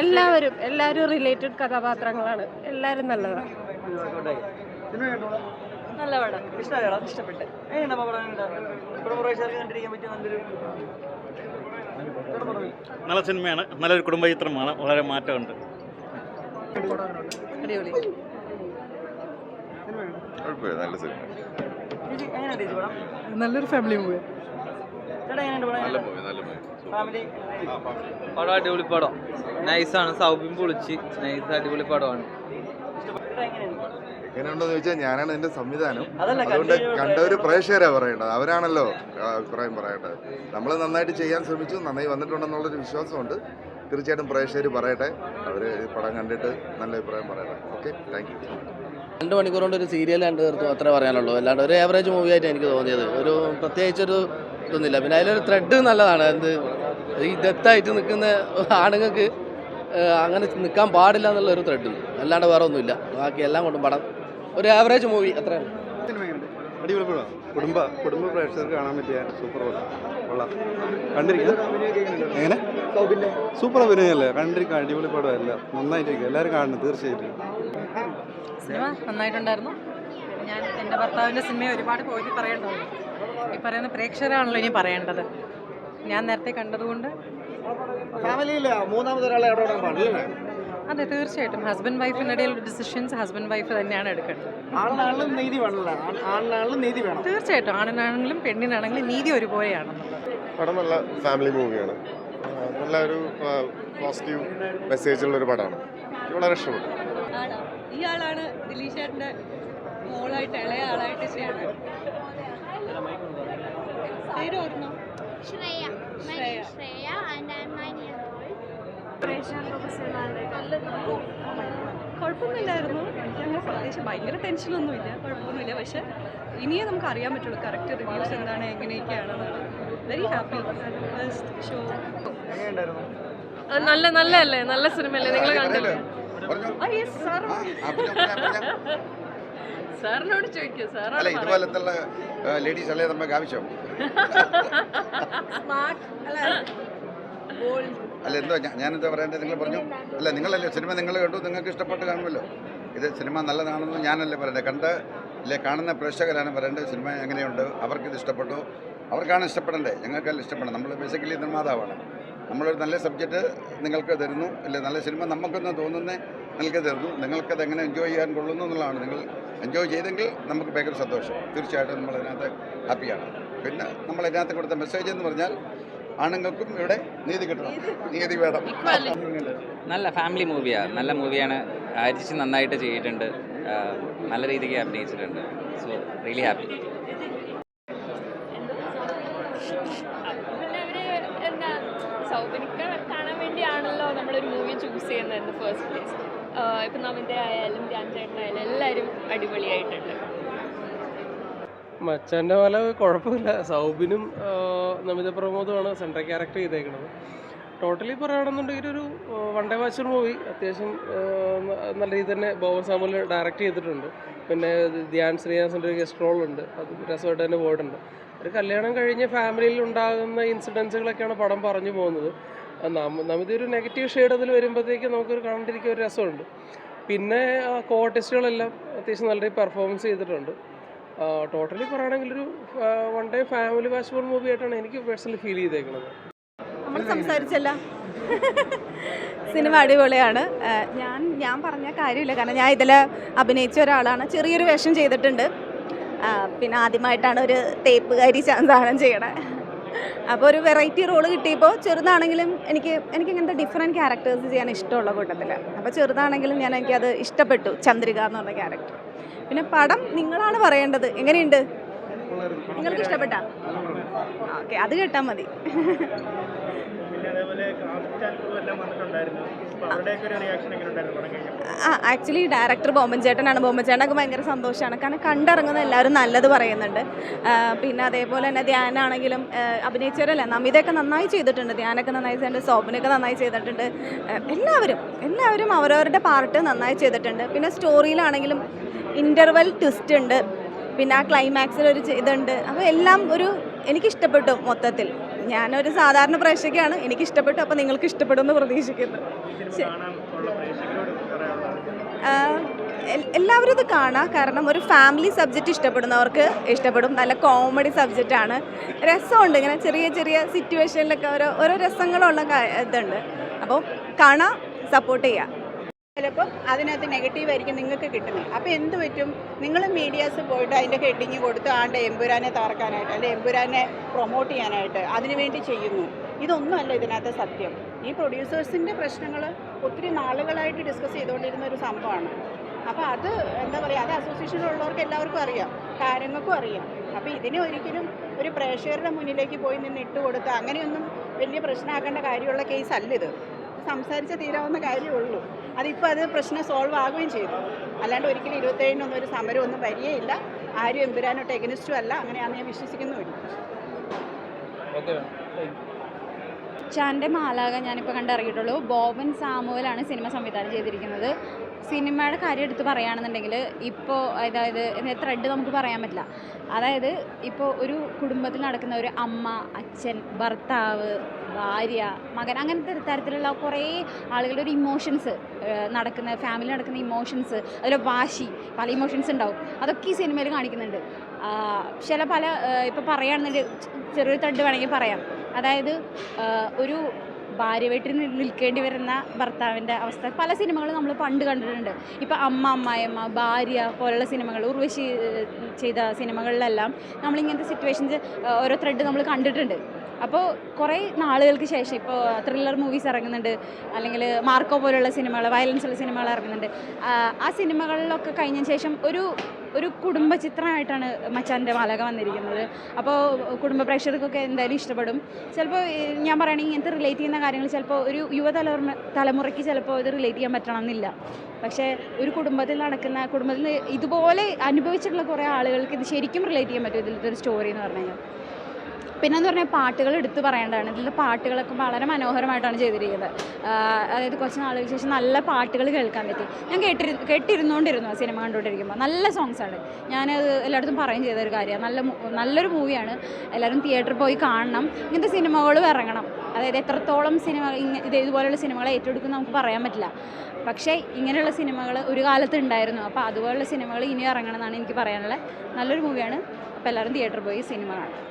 എല്ലാവരും എല്ലാവരും റിലേറ്റഡ് കഥാപാത്രങ്ങളാണ്. എല്ലാവരും നല്ലതാണ് ഇഷ്ടപ്പെട്ട്. പ്രേക്ഷകർക്ക് കണ്ടിരിക്കാൻ പറ്റിയ നല്ലൊരു നല്ല സിനിമയാണ്. നല്ലൊരു കുടുംബ ചിത്രമാണ് വളരെ മാറ്റമുണ്ട്. നല്ല സിനിമ. നല്ലൊരു ഫാമിലി മൂവി പടം? അടിപൊളി പടം. നൈസാണ് സൗബിൻ പൊളിച്ച്. നൈസ് അടിപൊളി പടമാണ്. എങ്ങനെയുണ്ടെന്ന് ചോദിച്ചാൽ ഞാനാണ് ഇതിന്റെ സംവിധാനം. അതല്ല, അതുകൊണ്ട് കണ്ടവര് പ്രേക്ഷകരാ പറയേണ്ടത്. അവരാണല്ലോ അഭിപ്രായം പറയേണ്ടത്. നമ്മൾ നന്നായിട്ട് ചെയ്യാൻ ശ്രമിച്ചു നന്നായി വന്നിട്ടുണ്ടെന്നുള്ളൊരു വിശ്വാസമുണ്ട്. തീർച്ചയായിട്ടും പ്രേക്ഷകർ പറയട്ടെ അവർ പടം കണ്ടിട്ട് നല്ല അഭിപ്രായം പറയട്ടെ. Okay thank you. രണ്ട് മണിക്കൂർ കൊണ്ട് ഒരു സീരിയൽ കണ്ടു തീർത്തു അത്രേ പറയാനുള്ളൂ. അല്ലാണ്ട് ഒരു ആവറേജ് മൂവി ആയിട്ട് എനിക്ക് തോന്നിയത്. ഒരു പ്രത്യേകിച്ചൊരു ഇതൊന്നുമില്ല. പിന്നെ അതിലൊരു ത്രെഡ് നല്ലതാണ്. എന്ത് ഈ ഡെത്തായിട്ട് നിൽക്കുന്ന ആണുങ്ങൾക്ക് അങ്ങനെ നിൽക്കാൻ പാടില്ല എന്നുള്ള ഒരു ത്രെഡ് അല്ലാണ്ട് വേറെ ഒന്നുമില്ല ബാക്കി എല്ലാം കൊണ്ടും പടം ഒരു ആവറേജ് മൂവി അത്രയാണ് അടിപൊളി പടം കുടുംബ കുടുംബ പ്രേക്ഷകർക്ക് കാണാൻ പറ്റിയ സൂപ്പർ പടം. കൊള്ളാം. കണ്ടിരിക്കുന്നത് എങ്ങനെ? സൂപ്പർ അഭിനയല്ലേ? കണ്ടിരിക്കാം. അടിപൊളി പടമല്ല നന്നായിട്ടിരിക്കും. എല്ലാവരും കാണണം തീർച്ചയായിട്ടും. സിനിമ നന്നായിട്ടുണ്ടായിരുന്നു. ഞാൻ എന്റെ ഭർത്താവിന്റെ സിനിമയെ ഒരുപാട് പോയി പറയേണ്ടതുണ്ട്. ഈ പറയുന്ന പ്രേക്ഷകരാണല്ലോ ഇനി പറയേണ്ടത്. ഞാൻ നേരത്തെ കണ്ടതുകൊണ്ട് ഫാമിലിയിൽ മൂന്നാമതൊരാളെ പാടില്ല അതെ തീർച്ചയായിട്ടും. ഹസ്ബൻഡ് വൈഫിനിടയിലുള്ള ഡിസിഷൻസ് ഹസ്ബൻഡ് വൈഫ് തന്നെയാണ് എടുക്കേണ്ടത്. ആളിനാളിലും നീതി ആളിനാളിലും നീതി വേണം. തീർച്ചയായിട്ടും. ആണിനാണെങ്കിലും പെണ്ണിനാണെങ്കിലും നീതി ഒരുപോലെയാണ് പടം നല്ല ഫാമിലി മൂവിയാണ് നല്ല ഒരു പോസിറ്റീവ് മെസ്സേജുള്ള ഒരു പടമാണ്. വളരെ ഇഷ്ടപ്പെട്ടു. ഇയാളാണ് ദിലീഷേട്ടന്റെ മോളായിട്ട് ഇളയ ആളായിട്ട് ചെയ്യണം പേര് ഓർമ്മ? Shreya. And Shreya. name is കുഴപ്പമൊന്നുമില്ലായിരുന്നു. ഞങ്ങൾ പ്രത്യേകിച്ച് ഭയങ്കര ടെൻഷനൊന്നുമില്ല കുഴപ്പമൊന്നുമില്ല. പക്ഷെ ഇനിയേ നമുക്ക് അറിയാൻ പറ്റുള്ളൂ കറക്റ്റ് റിവ്യൂസ് എന്താണ് എങ്ങനെയൊക്കെയാണെന്നുള്ളത് വെരി ഹാപ്പി ഫസ്റ്റ് ഷോ നല്ല നല്ല അല്ലേ നല്ല സിനിമയല്ലേ? നിങ്ങൾ കണ്ടല്ലേ സാറിനോട് ചോദിക്കൂ. അല്ല സാറാണ് ഇതുപോലത്തെ ലേഡീസ് അല്ലേ നമുക്ക് ആവശ്യം? സ്മാർട്ട് അല്ല ബോൾഡ് അല്ല എന്തോ ഞാനെന്താ പറയേണ്ടത്? നിങ്ങൾ പറഞ്ഞു. അല്ല നിങ്ങളല്ലേ സിനിമ നിങ്ങൾ കണ്ടു നിങ്ങൾക്ക് ഇഷ്ടപ്പെട്ട് കാണുമല്ലോ. ഇത് സിനിമ നല്ലതാണെന്ന് ഞാനല്ലേ പറയേണ്ടത് കണ്ട് ഇല്ലേ കാണുന്ന പ്രേക്ഷകരാണ് പറയേണ്ടത്. സിനിമ എങ്ങനെയുണ്ട്? അവർക്കിത് ഇഷ്ടപ്പെട്ടു. അവർക്കാണ് ഇഷ്ടപ്പെടേണ്ടത് ഞങ്ങൾക്കല്ല ഇഷ്ടപ്പെടണം. നമ്മൾ ബേസിക്കലി നിർമ്മാതാവാണ്. നമ്മളൊരു നല്ല സബ്ജക്റ്റ് നിങ്ങൾക്ക് തരുന്നു. അല്ലെ നല്ല സിനിമ നമുക്കൊന്ന് തോന്നുന്നത് നിങ്ങൾക്ക് തരുന്നു. നിങ്ങൾക്കത് എങ്ങനെ എൻജോയ് ചെയ്യാൻ കൊള്ളുന്നു എന്നുള്ളതാണ്. നിങ്ങൾ എൻജോയ് ചെയ്തെങ്കിൽ നമുക്ക് ഭയങ്കര സന്തോഷം. തീർച്ചയായിട്ടും നമ്മളതിനകത്ത് ഹാപ്പിയാണ് പിന്നെ നമ്മളതിനകത്ത് കൊടുത്ത മെസ്സേജ് എന്ന് പറഞ്ഞാൽ ആണുങ്ങൾക്കും ഇവിടെ നീതി കിട്ടണം. നീതി വേണം. നല്ല ഫാമിലി മൂവിയാണ് നല്ല മൂവിയാണ് ആരിച്ച് നന്നായിട്ട് ചെയ്തിട്ടുണ്ട്. നല്ല രീതിക്ക് അഭിനയിച്ചിട്ടുണ്ട്. സോ റിയലി ഹാപ്പി എന്താ കാണാൻ വേണ്ടിയാണല്ലോ നമ്മളൊരു മൂവി ചൂസ് ചെയ്യുന്നത് ഫസ്റ്റ് പ്ലേസ് ഇപ്പം നവിന്റെ ആയാലും ധ്യാൻ ചേട്ടനായാലും എല്ലാവരും അടിപൊളിയായിട്ടുണ്ട്. മച്ചാന്റെ പോലെ കുഴപ്പമില്ല. സൗബിനും നമിത പ്രമോദുമാണ് സെൻട്രൽ ക്യാരക്ടർ ചെയ്തേക്കുന്നത് ടോട്ടലി പറയുകയാണെന്നുണ്ടെങ്കിൽ ഒരു വൺ ഡേ വാച്ചർ മൂവി അത്യാവശ്യം നല്ല രീതിയിൽ തന്നെ ബോബൻ സാമുൽ ഡയറക്റ്റ് ചെയ്തിട്ടുണ്ട്. പിന്നെ ധ്യാൻ ശ്രീനിവാസിന്റെ ഒരു ഗസ്റ്റ് റോൾ ഉണ്ട്. അത് രസമായിട്ട് തന്നെ പോയിട്ടുണ്ട്. ഒരു കല്യാണം കഴിഞ്ഞ് ഫാമിലിയിൽ ഉണ്ടാകുന്ന ഇൻസിഡൻസുകളൊക്കെയാണ് പടം പറഞ്ഞു പോകുന്നത്. നമ്മ ഒരു നെഗറ്റീവ് ഷെയ്ഡ് അതിൽ വരുമ്പോഴത്തേക്ക് നമുക്കൊരു കണ്ടിരിക്കാൻ ഒരു രസമുണ്ട്. പിന്നെ കോർട്ടിസ്റ്റുകളെല്ലാം അത്യാവശ്യം നല്ല രീതിയിൽ പെർഫോമൻസ് ചെയ്തിട്ടുണ്ട്. ടോട്ടലി പറയുകയാണെങ്കിൽ ഒരു one day family watchable movie ആയിട്ടാണ് എനിക്ക് പേഴ്സണലി ഫീൽ ചെയ്തേക്കുന്നത്. നമ്മൾ സംസാരിച്ചല്ല. സിനിമ അടിപൊളിയാണ്. ഞാൻ ഞാൻ പറഞ്ഞ കാര്യമില്ല. കാരണം ഞാൻ ഇതിൽ അഭിനയിച്ച ഒരാളാണ്. ചെറിയൊരു വേഷം ചെയ്തിട്ടുണ്ട്. പിന്നെ ആദ്യമായിട്ടാണ് ഒരു തേപ്പുകാരി സാധനം ചെയ്യണേ. അപ്പോൾ ഒരു വെറൈറ്റി റോൾ കിട്ടിയപ്പോൾ ചെറുതാണെങ്കിലും എനിക്ക് എനിക്ക് ഇങ്ങനത്തെ ഡിഫറെന്റ് ക്യാരക്ടേഴ്സ് ചെയ്യാൻ ഇഷ്ടമുള്ള കൂട്ടത്തിൽ അപ്പോൾ ചെറുതാണെങ്കിലും ഞാൻ എനിക്കത് ഇഷ്ടപ്പെട്ടു. ചന്ദ്രിക എന്ന് പറഞ്ഞ ക്യാരക്ടർ പിന്നെ പടം നിങ്ങളാണ് പറയേണ്ടത്. എങ്ങനെയുണ്ട്? നിങ്ങൾക്ക് ഇഷ്ടപ്പെട്ട? ഓക്കെ അത് കേട്ടാൽ മതി. ആക്ച്വലി ഡയറക്ടർ ബോമൻചേട്ടനാണ് ചേട്ടനാണ്. ചേട്ടനൊക്കെ ഭയങ്കര സന്തോഷമാണ് കാരണം കണ്ടിറങ്ങുന്ന എല്ലാവരും നല്ലത് പറയുന്നുണ്ട്. പിന്നെ അതേപോലെ തന്നെ ധ്യാനാണെങ്കിലും അഭിനയിച്ചവരല്ല? നമിതയൊക്കെ നന്നായി ചെയ്തിട്ടുണ്ട്. ധ്യാനൊക്കെ നന്നായി ചെയ്തിട്ടുണ്ട്. സോബിനൊക്കെ നന്നായി ചെയ്തിട്ടുണ്ട്. എല്ലാവരും എല്ലാവരും അവരവരുടെ പാർട്ട് നന്നായി ചെയ്തിട്ടുണ്ട്. പിന്നെ സ്റ്റോറിയിലാണെങ്കിലും ഇന്റർവെൽ ട്വിസ്റ്റ് ഉണ്ട്. പിന്നെ ആ ക്ലൈമാക്സിൽ ഒരു ഇതുണ്ട്. അപ്പോൾ എല്ലാം ഒരു എനിക്കിഷ്ടപ്പെട്ടു മൊത്തത്തിൽ. ഞാനൊരു സാധാരണ പ്രേക്ഷകയാണ്. എനിക്കിഷ്ടപ്പെട്ടു. അപ്പോൾ നിങ്ങൾക്ക് ഇഷ്ടപ്പെടുമെന്ന് പ്രതീക്ഷിക്കുന്നു. എല്ലാവരും ഇത് കാണാം. കാരണം ഒരു ഫാമിലി സബ്ജക്റ്റ് ഇഷ്ടപ്പെടുന്നവർക്ക് ഇഷ്ടപ്പെടും. നല്ല കോമഡി സബ്ജക്റ്റാണ് രസമുണ്ട്. ഇങ്ങനെ ചെറിയ ചെറിയ സിറ്റുവേഷനിലൊക്കെ ഓരോ ഓരോ രസങ്ങളുള്ള ഇതുണ്ട്. അപ്പോൾ കാണാം സപ്പോർട്ട് ചെയ്യാം. ചിലപ്പം അതിനകത്ത് നെഗറ്റീവ് ആയിരിക്കും നിങ്ങൾക്ക് കിട്ടുന്നത്. അപ്പോൾ എന്ത് പറ്റും? നിങ്ങൾ മീഡിയാസ് പോയിട്ട് അതിന്റെ ഹെഡിങ് കൊടുത്ത് ആണ്ട് എമ്പുരാനെ തകർക്കാനായിട്ട് അല്ലെ എമ്പുരാനെ പ്രൊമോട്ട് ചെയ്യാനായിട്ട് അതിനുവേണ്ടി ചെയ്യുന്നു. ഇതൊന്നുമല്ല ഇതിനകത്ത് സത്യം. ഈ പ്രൊഡ്യൂസേഴ്സിന്റെ പ്രശ്നങ്ങൾ ഒത്തിരി നാളുകളായിട്ട് ഡിസ്കസ് ചെയ്തുകൊണ്ടിരുന്ന ഒരു സംഭവമാണ്. അപ്പോൾ അത് എന്താ പറയുക അത് അസോസിയേഷനിലുള്ളവർക്ക് എല്ലാവർക്കും അറിയാം കാര്യങ്ങൾക്കും അറിയാം. അപ്പോൾ ഇതിനെ ഒരിക്കലും ഒരു പ്രേക്ഷകരുടെ മുന്നിലേക്ക് പോയി നിന്ന് ഇട്ട് കൊടുത്ത് അങ്ങനെയൊന്നും വലിയ പ്രശ്നമാക്കേണ്ട കാര്യമുള്ള കേസ് ഇത്. സംസാരിച്ച് തീരാവുന്ന കാര്യമുള്ളൂ അതിപ്പോൾ അത് പ്രശ്നം സോൾവ് ആകുകയും ചെയ്തു. അല്ലാണ്ട് ഒരിക്കലും ഇരുപത്തേഴിനൊന്നും ഒരു സമരം ഒന്നും വരികയില്ല. ആരും എമ്പുരാനോട്ട് എഗനിസ്റ്റും അല്ല. അങ്ങനെയാണെന്ന് ഞാൻ വിശ്വസിക്കുന്നുമില്ല ചാന്റെ മാലാക ഞാനിപ്പോൾ കണ്ടിറങ്ങിയിട്ടുള്ളൂ ബോബൻ സാമുവലാണ് സിനിമ സംവിധാനം ചെയ്തിരിക്കുന്നത്. സിനിമയുടെ കാര്യം എടുത്ത് പറയുകയാണെന്നുണ്ടെങ്കിൽ ഇപ്പോൾ അതായത് ത്രെഡ് നമുക്ക് പറയാൻ പറ്റില്ല. അതായത് ഇപ്പോൾ ഒരു കുടുംബത്തിൽ നടക്കുന്ന ഒരു അമ്മ അച്ഛൻ ഭർത്താവ് ഭാര്യ മകൻ അങ്ങനത്തെ തരത്തിലുള്ള കുറേ ആളുകളുടെ ഒരു ഇമോഷൻസ് നടക്കുന്ന ഫാമിലി നടക്കുന്ന ഇമോഷൻസ് അതിലെ വാശി പല ഇമോഷൻസ് ഉണ്ടാവും. അതൊക്കെ ഈ സിനിമയിൽ കാണിക്കുന്നുണ്ട്. ചില പല ഇപ്പോൾ പറയുകയാണെന്നുണ്ടെങ്കിൽ ചെറിയൊരു തണ്ട് വേണമെങ്കിൽ പറയാം. അതായത് ഒരു ഭാര്യ വീട്ടിൽ നിൽക്കേണ്ടി വരുന്ന ഭർത്താവിന്റെ അവസ്ഥ. പല സിനിമകളും നമ്മൾ പണ്ട് കണ്ടിട്ടുണ്ട്. ഇപ്പോൾ അമ്മ അമ്മായിയമ്മ ഭാര്യ പോലുള്ള സിനിമകൾ ഉർവശി ചെയ്ത സിനിമകളിലെല്ലാം നമ്മളിങ്ങനത്തെ സിറ്റുവേഷൻസ് ഓരോ ത്രെഡ് നമ്മൾ കണ്ടിട്ടുണ്ട്. അപ്പോൾ കുറേ നാളുകൾക്ക് ശേഷം ഇപ്പോൾ ത്രില്ലർ മൂവീസ് ഇറങ്ങുന്നുണ്ട്. അല്ലെങ്കിൽ മാർക്കോ പോലുള്ള സിനിമകൾ വയലൻസ് ഉള്ള സിനിമകൾ ഇറങ്ങുന്നുണ്ട്. ആ, സിനിമകളിലൊക്കെ കഴിഞ്ഞ ശേഷം ഒരു ഒരു കുടുംബ ചിത്രമായിട്ടാണ് മച്ചാന്റെ മാലക വന്നിരിക്കുന്നത്. അപ്പോൾ കുടുംബ പ്രേക്ഷകർക്കൊക്കെ എന്തായാലും ഇഷ്ടപ്പെടും. ചിലപ്പോൾ ഞാൻ പറയുകയാണെങ്കിൽ ഇങ്ങനത്തെ റിലേറ്റ് ചെയ്യുന്ന കാര്യങ്ങൾ ചിലപ്പോൾ ഒരു യുവതലമുറ തലമുറയ്ക്ക് ചിലപ്പോൾ ഇത് റിലേറ്റ് ചെയ്യാൻ പറ്റണമെന്നില്ല. പക്ഷേ ഒരു കുടുംബത്തിൽ നടക്കുന്ന കുടുംബത്തിൽ ഇതുപോലെ അനുഭവിച്ചിട്ടുള്ള കുറേ ആളുകൾക്ക് ഇത് ശരിക്കും റിലേറ്റ് ചെയ്യാൻ പറ്റും. ഇതിലത്തെ ഒരു സ്റ്റോറി എന്ന് പറഞ്ഞു കഴിഞ്ഞാൽ. പിന്നെന്ന് പറഞ്ഞാൽ പാട്ടുകൾ എടുത്തു പറയേണ്ടതാണ്. ഇതിലെ പാട്ടുകളൊക്കെ വളരെ മനോഹരമായിട്ടാണ് ചെയ്തിരിക്കുന്നത്. അതായത് കുറച്ച് നാളുകൾക്ക് ശേഷം നല്ല പാട്ടുകൾ കേൾക്കാൻ പറ്റി. ഞാൻ കേട്ടിരു കേട്ടിരുന്നുകൊണ്ടിരുന്നു ആ സിനിമ കണ്ടുകൊണ്ടിരിക്കുമ്പോൾ നല്ല സോങ്സാണ് ഞാനത് എല്ലായിടത്തും പറയും ചെയ്ത ഒരു കാര്യമാണ്. നല്ല നല്ലൊരു മൂവിയാണ് എല്ലാവരും തിയേറ്ററിൽ പോയി കാണണം. ഇങ്ങനത്തെ സിനിമകളും ഇറങ്ങണം. അതായത് എത്രത്തോളം സിനിമ ഇത് ഇതുപോലെയുള്ള സിനിമകളെ ഏറ്റെടുക്കുന്ന നമുക്ക് പറയാൻ പറ്റില്ല. പക്ഷേ ഇങ്ങനെയുള്ള സിനിമകൾ ഒരു കാലത്ത് ഉണ്ടായിരുന്നു. അപ്പോൾ അതുപോലുള്ള സിനിമകൾ ഇനി ഇറങ്ങണം എന്നാണ് എനിക്ക് പറയാനുള്ളത്. നല്ലൊരു മൂവിയാണ് അപ്പോൾ എല്ലാവരും തിയേറ്ററിൽ പോയി സിനിമ കാണണം.